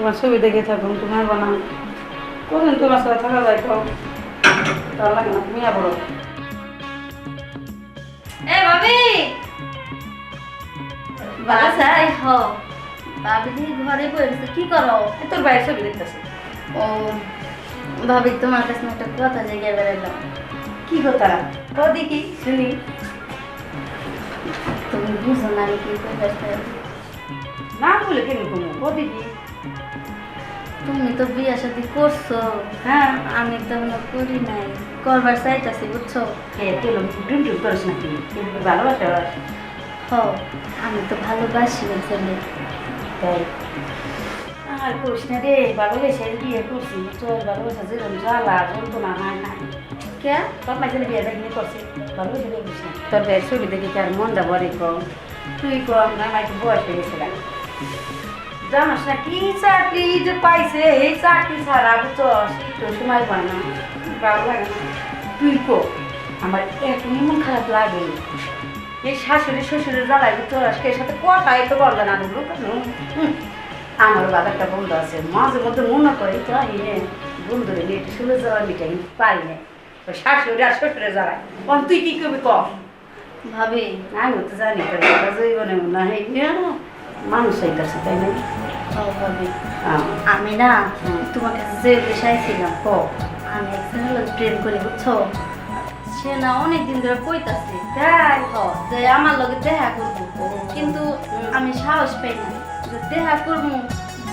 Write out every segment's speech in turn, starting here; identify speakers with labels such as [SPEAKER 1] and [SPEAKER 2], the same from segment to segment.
[SPEAKER 1] তোমার ছবি দেখে থাকুন তোমার বানাও। কদিন তোমার সাথে থাকা যায় তো তার লাগে না তুমি আবার
[SPEAKER 2] এ ভাবি! হ। ভাবি ঘরে বসে কি করো?
[SPEAKER 1] তোর বাইরের ছবি দেখতেছে।
[SPEAKER 2] ও ভাবি তোমার কাছে একটা কথা জেগে বেড়ালাম
[SPEAKER 1] কি কথা? তো দেখি শুনি।
[SPEAKER 2] তুমি বুঝো না আমি কি
[SPEAKER 1] না বলে কেন ও দেখি।
[SPEAKER 2] তুমি তো বিয়ে শাদি করছ।
[SPEAKER 1] হ্যাঁ।
[SPEAKER 2] আমি তো করি নাই। করবার বুঝছ?
[SPEAKER 1] তুই ডুম ডুম করিস কি ভালোবাসা?
[SPEAKER 2] হ আমি তো ভালোবাসি ওই ছেলে।
[SPEAKER 1] তাই? আর করিস না রে ভালোবেসে বিয়ে করছি। তোর ভালোবাসা যেরকম জ্বালা যন্ত্রণা হয় না
[SPEAKER 2] কে?
[SPEAKER 1] তোর মাঝে বিয়ে দেখি করছে। ভালোবেসে বিয়ে না। তোর বিয়ের ছবি দেখি কি আর মনটা বড় কম তুই কম না মাইকে বয়স হয়ে গেছিলাম জানাস না কি চাকরি যে পাইছে এই চাকরি ছাড়া বুঝছস তো তোমার বানা ভালো লাগে না। তুই কো আমার মন খারাপ লাগে। এই শাশুড়ি শ্বশুরের জ্বালাই বুঝছস কে সাথে কথাই তো বলবে না বুঝলো। আমার বাবা একটা বন্ধু আছে মাঝে মধ্যে মনে করে তো হে বন্ধু রে একটু শুনে যাওয়া মিটাই পারি না। তো শাশুড়ি আর শ্বশুরে জ্বালাই কোন তুই কি করবি কম
[SPEAKER 2] ভাবি।
[SPEAKER 1] আমি তো জানি তো জীবনে না হে মানুষ হইতেছে তাই না?
[SPEAKER 2] আমি না
[SPEAKER 1] হুম।
[SPEAKER 2] তোমার কাছে যে ছিলাম
[SPEAKER 1] ও
[SPEAKER 2] আমি প্রেম করি বুঝছ? সে না অনেক দিন ধরে কইতাছে
[SPEAKER 1] তাই
[SPEAKER 2] যে আমার লগে দেখা করব। কিন্তু আমি সাহস পাই না যে দেখা করব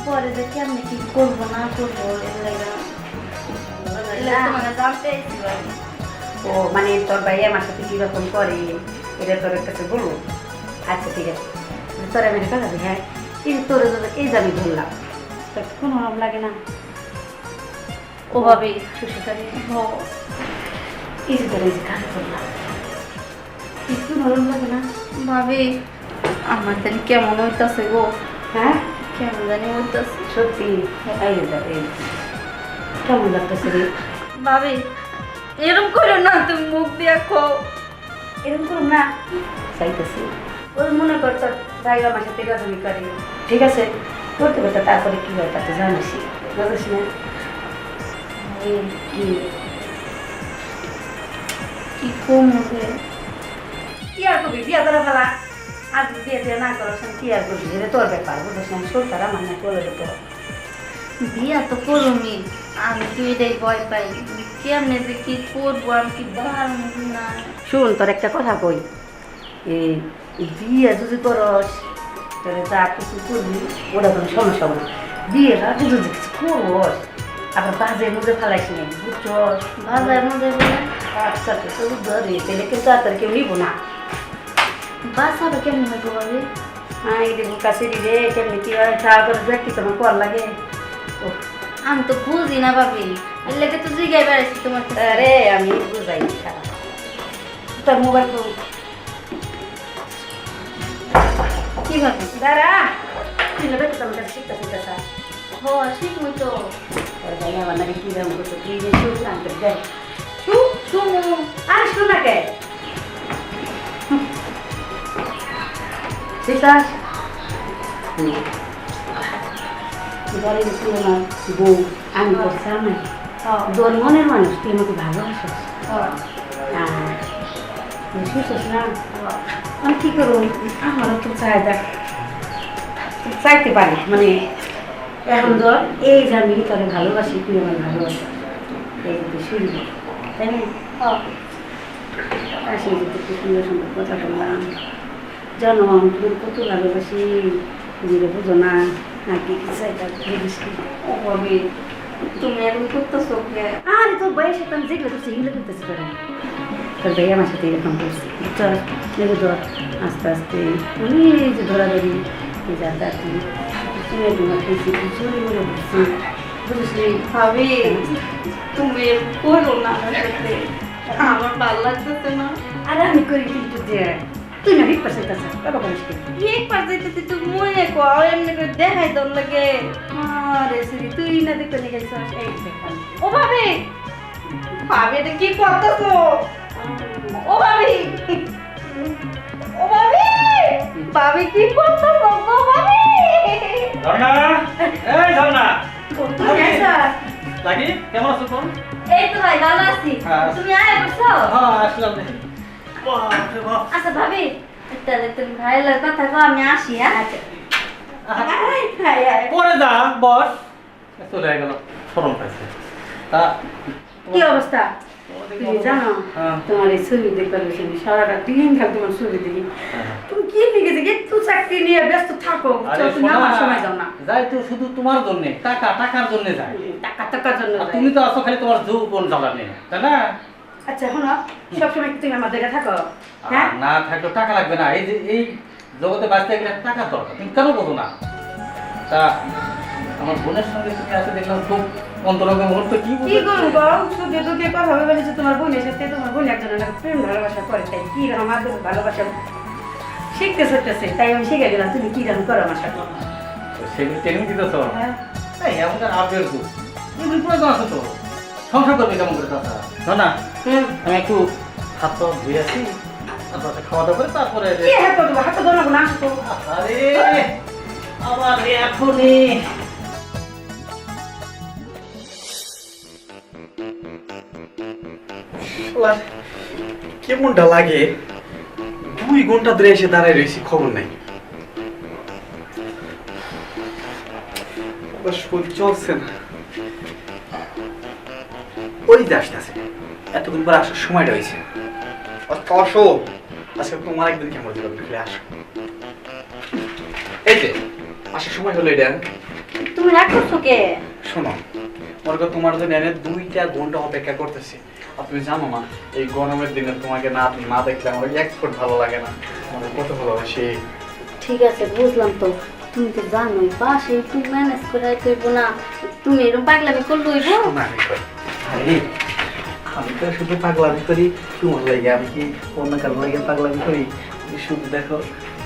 [SPEAKER 2] পরে যে কেমনি কি করব না করব তোমাকে জানতে
[SPEAKER 1] ও মানে তোর ভাই আমার সাথে কীরকম করে এটা তোর কাছে বলব? আচ্ছা ঠিক আছে। তোর আমি কথা হ্যাঁ? কিন্তু তোর এই আমি ধরলাম। কোনো রকম লাগে না।
[SPEAKER 2] ও ভাবি
[SPEAKER 1] শ্বশুরবাড়ি
[SPEAKER 2] হ,
[SPEAKER 1] এই এই করলাম। কোনো লাগে না।
[SPEAKER 2] ভাবি আমার জানি কেমন হইতাছে গো।
[SPEAKER 1] হ্যাঁ?
[SPEAKER 2] কেমন জানি হইতাছে।
[SPEAKER 1] সত্যি? এই যে দেখ, এই যে। কেমন লাগতেছে রে?
[SPEAKER 2] ভাবি এরকম করো না তুমি মুখ দিয়ে খো
[SPEAKER 1] এরকম করুন না। চাইতেছি। ওই মনে কর তোর আমার সাথে করে। ঠিক আছে? করতে করতে তারপরে কি হয় তা তো জানিস বুঝিস না? কি?
[SPEAKER 2] কি কম হবে?
[SPEAKER 1] কি আর করবি? বিয়া করে ফেলা আজ বিয়ে টিয়ে না করো কি আর করবি? এটা তোর ব্যাপার বুঝিস না? সরকার আমার না করে দেবো।
[SPEAKER 2] বিয়া তো করুমি আমি তো এটাই ভয় পাই। কেমনে যে কি করব? আমি কি বার না।
[SPEAKER 1] শুন তোর একটা কথা কই। এই বিয়ে যদি করস তাহলে যা কিছু করবি ওটা কোনো সমস্যা না বিয়ের আগে যদি কিছু করস আবার বাজে মধ্যে ফেলাইস নি বুঝছস
[SPEAKER 2] বাজার মধ্যে বলে
[SPEAKER 1] আচ্ছা তো ধরে তাহলে কিন্তু তাড়াতাড়ি কেউ নিব না।
[SPEAKER 2] বাসাটা কেমন হবে ভাবি
[SPEAKER 1] হ্যাঁ এই দেবো কাছে রে কেমনি কি হয়? খাওয়া করে দেখ কি তোমার কর লাগে। ও
[SPEAKER 2] আমি তো বুঝি না ভাবি। লেগে তো জিগাই বেড়াইছি তোমার কাছে।
[SPEAKER 1] আরে আমি বুঝাই তোর মোবাইল তো
[SPEAKER 2] কি ভাবি
[SPEAKER 1] দাঁড়া তুই নেবে তো তোমার কাছে শিখতে শিখতে স্যার
[SPEAKER 2] হ শিখবই তো
[SPEAKER 1] ওর ভাই আমার নাকি কি দাম করতো কি যে না করে যাই
[SPEAKER 2] শু শুনু
[SPEAKER 1] আর শুন কে শিখাস বাড়ি ছিল না বউ আমি করছি আমি তোর মনের মানুষ তুই আমাকে ভালোবাসিস না আমি কী করব? আমারও তো চাই দেখ। চাইতে পারি মানে এখন ধর, এই যে আমি তোরে ভালোবাসি, তুই আমার ভালোবাসি। এই যদি শুনবি, তাই না? যদি খুব সুন্দর সুন্দর কথা বললাম। জানো, আমি তুমি কত ভালোবাসি। নিজে বুঝো না নাকি কি চাই তার বুঝিস কি
[SPEAKER 2] ও ভাবি তুমি এরকম করতেছো
[SPEAKER 1] আরে তোর বয়সে তো আমি যেগুলো করছি এগুলো করতেছি তোর ভাই আমার সাথে এরকম করছি ধর আস্তে আস্তে এই যে ধরাধরি যা তুই না হিট পার্সেন্ট আছে বাবা করিস কি
[SPEAKER 2] এক পার যাইতেছি তুই কর এমনি লাগে
[SPEAKER 1] তুই
[SPEAKER 2] ভাবি ভাবি কি করতেছো ও ভাবি! ও ভাবি! ভাবি কি করতেছো গো ভাবি?
[SPEAKER 3] ঝর্ণা এই ঝর্ণা
[SPEAKER 2] তুমি আইছো?
[SPEAKER 3] লাগি কেমন আছো তোর
[SPEAKER 2] এই তো ভাই ভালো আছি।
[SPEAKER 3] হ্যাঁ।
[SPEAKER 2] তুমি আয় বসো
[SPEAKER 3] হ্যাঁ আসলাম রে।
[SPEAKER 2] আচ্ছা ভাবি তাহলে তুমি ভাইয়ের কথা কো আমি আসি হ্যাঁ? আয়।
[SPEAKER 3] পরে যা বস। চলে গেল সরম পাইছে। তা
[SPEAKER 1] কি অবস্থা? তুমি জানো?
[SPEAKER 3] হ্যাঁ।
[SPEAKER 1] তোমার এই ছবি দেখবার আমি সারাটা দিন খালি তোমার ছবি দেখি। তুমি কি লিখে একটু চাকরি নিয়ে ব্যস্ত থাকো
[SPEAKER 3] আরে
[SPEAKER 1] চল, তুমি
[SPEAKER 3] শোনা,
[SPEAKER 1] আমার সময় দাও না।
[SPEAKER 3] যাই তো শুধু তোমার জন্য টাকা টাকার জন্য যায়
[SPEAKER 1] টাকা টাকার জন্য
[SPEAKER 3] তুমি তো আছো খালি তোমার যৌবন জ্বালানি তাই না?
[SPEAKER 1] আচ্ছা শোনো সবসময় তুমি আমার জায়গায় থাকো? হ্যাঁ?
[SPEAKER 3] না থাকলে টাকা লাগবে না। এই যে এই জগতে বাঁচতে গেলে টাকা দরকার তুমি কেন বোঝো না? তা আমার বোনের সঙ্গে তুমি আসে দেখলাম খুব অন্তরঙ্গ মুহূর্ত কি
[SPEAKER 1] কি? করব সুখে দুঃখে কথা ভেবে বলেছে তোমার বোনের সাথে তোমার বোন একজন প্রেম ভালোবাসা করে তাই কি রকম আদর ভালোবাসা শিখতে শিখতেছে তাই আমি শিখে গেলাম তুমি কি রকম করো আমার সাথে।
[SPEAKER 3] তো সেগুলো ট্রেনিং দিতেছ?
[SPEAKER 1] হ্যাঁ।
[SPEAKER 3] এই এমনকার আবের দুঃখ এগুলি প্রয়োজন আছে তো। সংসার করবে কেমন করে না না আমি একটু হাত পা ধুয়ে আসি তারপরে খাওয়া দাওয়া করে তারপরে
[SPEAKER 1] কি হাত না
[SPEAKER 3] আরে আমার এখনই
[SPEAKER 4] শালার কেমনটা লাগে? দুই ঘণ্টা ধরে এসে দাঁড়ায় রয়েছি খবর নাই। চলছে না। ওই যে আসতেছে। এতক্ষণ পর আসার সময়টা হয়েছে। আসো। আজকে তোমার একদিন কেমন দিল বিকেলে আসো। এই যে আসার সময় হলো এটা।
[SPEAKER 2] তুমি রাগ করছ কে?
[SPEAKER 4] শোনো মনে তোমার জন্য এনে দুইটা ঘণ্টা অপেক্ষা করতেছি। তুমি জানো না এই গরমের দিনে তোমাকে না না দেখলে আমার এক ফুট ভালো লাগে না। আমার কত ভালোবাসি।
[SPEAKER 2] ঠিক আছে বুঝলাম তো। তুমি তো জানোই বাসে একটু ম্যানেজ করে কইব না। তুমি এরকম পাগলামি করলে হইব?
[SPEAKER 4] আমি কই, আরে আমি তো শুধু পাগলামি করি তোমার লাগে আমি কি অন্য কারও লাগে পাগলামি করি? শুধু দেখো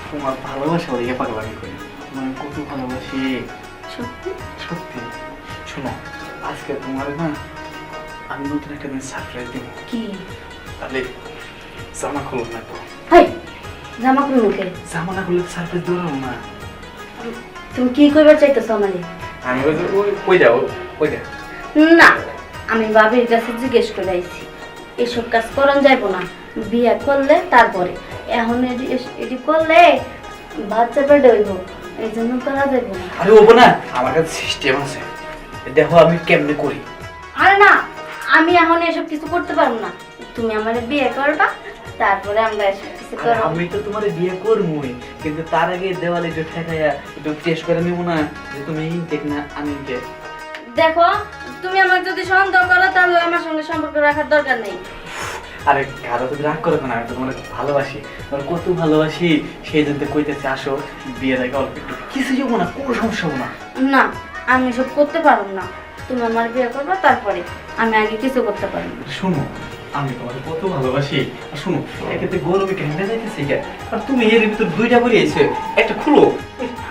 [SPEAKER 4] তোমার ভালোবাসা লাগে পাগলামি করি। আমি কত ভালোবাসি।
[SPEAKER 2] সত্যি?
[SPEAKER 4] সত্যি। শোনো আজকে তোমার না আমি নতুন একটা দিন সারপ্রাইজ দিব।
[SPEAKER 2] কি?
[SPEAKER 4] তাহলে জামা খুলো না তো
[SPEAKER 2] হাই জামা খুলবো কে
[SPEAKER 4] জামা না খুললে সারপ্রাইজ দৌড়াবো না।
[SPEAKER 2] তুমি কি করবার চাইতেছো আমারে?
[SPEAKER 4] আমি ওই ওই যাও ওই যা
[SPEAKER 2] না আমি বাবির কাছে জিজ্ঞেস করে আইছি। এসব কাজ করন যাইব না বিয়ে করলে তারপরে। এখন এটি করলে বাচ্চা পেটে হইব এই জন্য করা যাইব না।
[SPEAKER 4] আরে ওবো না আমার কাছে সিস্টেম আছে। দেখো আমি কেমনে করি।
[SPEAKER 2] আরে না আমি এখন এসব কিছু করতে পারব না। তুমি আমার বিয়ে করবা তারপরে আমরা এসব কিছু করব।
[SPEAKER 4] আমি তো তোমার বিয়ে করবই কিন্তু তার আগে দেওয়ালে একটু ঠেকাইয়া একটু টেস্ট করে নিব না যে তুমি ইনটেক না আনইনটেক
[SPEAKER 2] দেখো তুমি আমার যদি সন্দেহ করো তাহলে আমার সঙ্গে সম্পর্ক রাখার দরকার নেই।
[SPEAKER 4] আরে কারও তুমি রাগ করো না আমি তো তোমার ভালোবাসি। তোমার কত ভালোবাসি সেই জন্য কইতেছে আসো বিয়ের আগে অল্প একটু কিছু যাব না কোনো সমস্যা না।
[SPEAKER 2] না আমি এসব করতে পারব না। তুমি আমার বিয়ে করবে তারপরে আমি আগে কিছু করতে পারব না।
[SPEAKER 4] শোনো আমি তোমাকে কত ভালোবাসি। আর শোনো এক্ষেত্রে গরমে কেমনে যাইতেছে আর তুমি এর ভিতর দুইটা করে এসে একটা খুলো।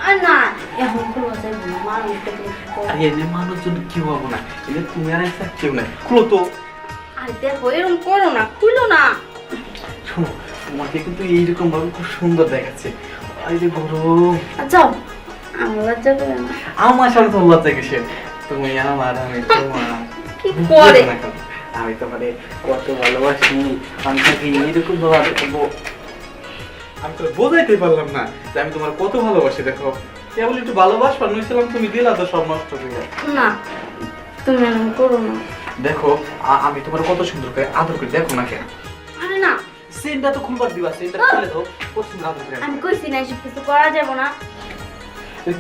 [SPEAKER 2] আর না এখন খুলো যাইব না মানুষ দেখলে কি
[SPEAKER 4] আর
[SPEAKER 2] করবে?
[SPEAKER 4] এনে মানুষজন কি হব না। এনে তুমি আর একটা কেউ নাই। খুলো তো।
[SPEAKER 2] আর দেখো এরকম করো না খুলো না।
[SPEAKER 4] শোনো তোমাকে কিন্তু এইরকম ভাবে খুব সুন্দর দেখাচ্ছে। এই যে গরম
[SPEAKER 2] আচ্ছা আমার লজ্জা করে না।
[SPEAKER 4] আমার সামনে তোমার লজ্জা আমি তোমার
[SPEAKER 2] কি করে
[SPEAKER 4] আমি তোমারে কত ভালোবাসি আমি তাকে এইরকম ভাবে আমি তো বোঝাইতে পারলাম না যে আমি তোমার কত ভালোবাসি দেখো কেবল একটু নইছিলাম তুমি? দিলা তো সব নষ্ট হয়ে
[SPEAKER 2] না তুমি এরকম করো না
[SPEAKER 4] দেখো আমি তোমার কত সুন্দর করে আদর করে দেখো না কেন
[SPEAKER 2] আরে না
[SPEAKER 4] সেনটা তো খুলবার দিবা সেনটা খুলে দাও কত সুন্দর আদর করে
[SPEAKER 2] আমি কইছি না এসব কিছু করা যাব না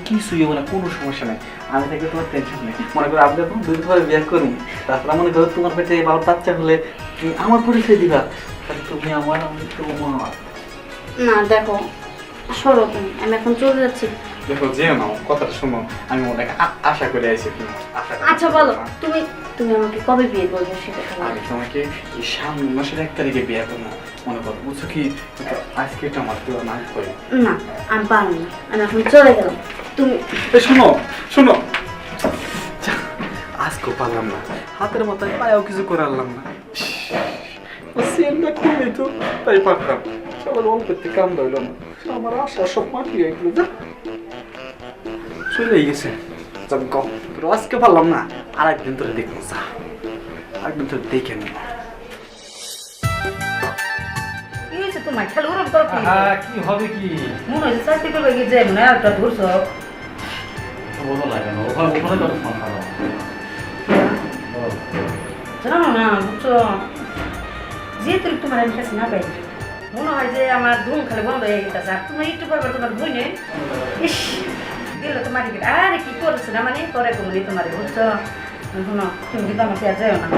[SPEAKER 4] কিছুই হবে না কোনো সমস্যা নাই। আমি থাকলে তোমার টেনশন নেই। মনে করো আপনি এখন দুই বিয়ে করুন তারপরে মনে করো তোমার পেটে বাবার বাচ্চা হলে তুমি আমার পরিচয় দিবা। তাহলে তুমি আমার আমি তোমার
[SPEAKER 2] না দেখো সরো তুমি আমি এখন চলে যাচ্ছি।
[SPEAKER 4] দেখো যে নাও কথাটা শোনো। আমি মনে আশা করে আছি তুমি আশা
[SPEAKER 2] আচ্ছা বলো তুমি তুমি আমাকে কবে বিয়ে করবে সেটা তো
[SPEAKER 4] আমি তোমাকে এই সামনে মাসের এক তারিখে বিয়ে করব মনে করো বুঝছ কি? আজকে এটা আমার দেওয়া না করে।
[SPEAKER 2] না আমি পারব না আমি এখন চলে গেলাম। তুমি
[SPEAKER 4] শোনো শোনো। আজকেও পারলাম না হাতের মাথায় পায়েও কিছু করে আনলাম না। সেলটা খুললি তো তাই পারতাম। সবার অল্প কাম ধরল না। আমার আশা সব মাটি হয়ে গেল গেছে। কম আজকে পারলাম না। আর একদিন তোরে দেখব যা আরেকদিন তোরে দেখে নি
[SPEAKER 1] কি হয়েছে তোমার? খেলে ওরম করো কি?
[SPEAKER 3] কি হবে কি?
[SPEAKER 1] মনে হয়েছে চাকরি করবে কি যাই না একটা ধরছো।
[SPEAKER 3] বলো না কেন ওখানে ওখানে তো সংখ্যা
[SPEAKER 1] জানো না বুঝছ? যেহেতু তোমার আমি কাছে না পাই মনে হয় যে আমার ধুম খালি বন্ধ হয়ে গেছে আর তুমি একটু পর তোমার বই নেই। ইস! দিল তোমার আরে কি করেছে না মানে করে কোনো নেই তোমার বুঝছ শুনো তুমি কিন্তু আমাকে আর যাও না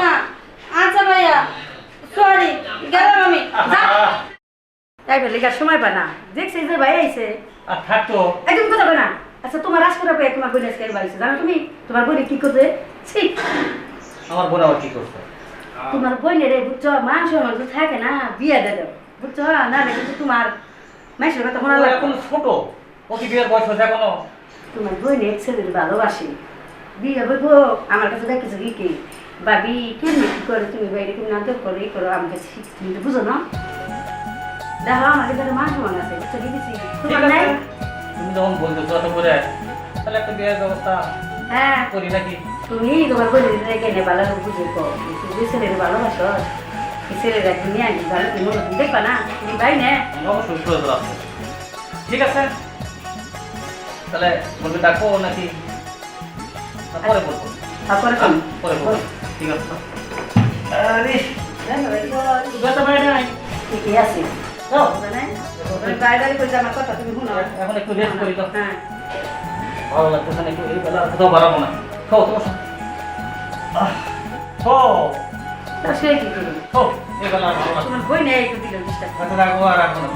[SPEAKER 1] না।
[SPEAKER 3] আচ্ছা
[SPEAKER 2] ভাইয়া সরি গেলাম আমি।
[SPEAKER 1] তাই ফেলে লিখার সময় পায় না। দেখছি যে ভাই আইছে।
[SPEAKER 3] আর থাক
[SPEAKER 1] একদম কথা বলে না আচ্ছা তোমার করা পেয়ে তোমার বোন আজকে বাড়িছে জানো তুমি? তোমার বোনে কি করছে ছি।
[SPEAKER 3] আমার বোন আবার কি করছে?
[SPEAKER 1] তোমার বোনের রে বুঝছ মাংস মাংস থাকে না বিয়ে দে দাও বুঝছ? না কিন্তু তোমার মাংসের কথা
[SPEAKER 3] এখন ছোট। ও কি বিয়ের বয়স হয়েছে এখনও?
[SPEAKER 1] তোমার বোনে ছেলের ভালোবাসে। বিয়ে হইব আমার কাছে দেখেছ কি কি? ভাবি কেমনি কি করে তুমি বাইরে কেমন আদর করো এই করো আমাকে তুমি তো বুঝো না? দেখো আমার কাছে মাংস মাংস আছে তোমার নাই?
[SPEAKER 3] তুমি যখন যত করে তাহলে একটা বিয়ের ব্যবস্থা
[SPEAKER 1] হ্যাঁ।
[SPEAKER 3] করি নাকি?
[SPEAKER 1] তুমি তোমার বোনের রেখে নে ভালো বুঝে কো তুমি ছেলের ভালোবাসো ছেলের নিয়ে আনি ভালো তুমি দেখবা না? তুমি ভাই না?
[SPEAKER 3] ঠিক আছে? তাহলে বলবে ডাকবো নাকি? না পরে বলব।
[SPEAKER 1] তারপরে
[SPEAKER 3] পরে বলব। ঠিক আছে। আরে।
[SPEAKER 1] মানে? শুনো।
[SPEAKER 3] এখন একটু রেস্ট করি তো।
[SPEAKER 1] হ্যাঁ।
[SPEAKER 3] ভালো লাগতেছে না একটু এই বেলা কোথাও বাড়াবো না। খাও তোমার সাথে খাও এই বেলা ভালো লাগছে
[SPEAKER 1] তোমার বই নেই একটু দিল ডিস্টার্ব
[SPEAKER 3] আচ্ছা রাখব আর রাখব না।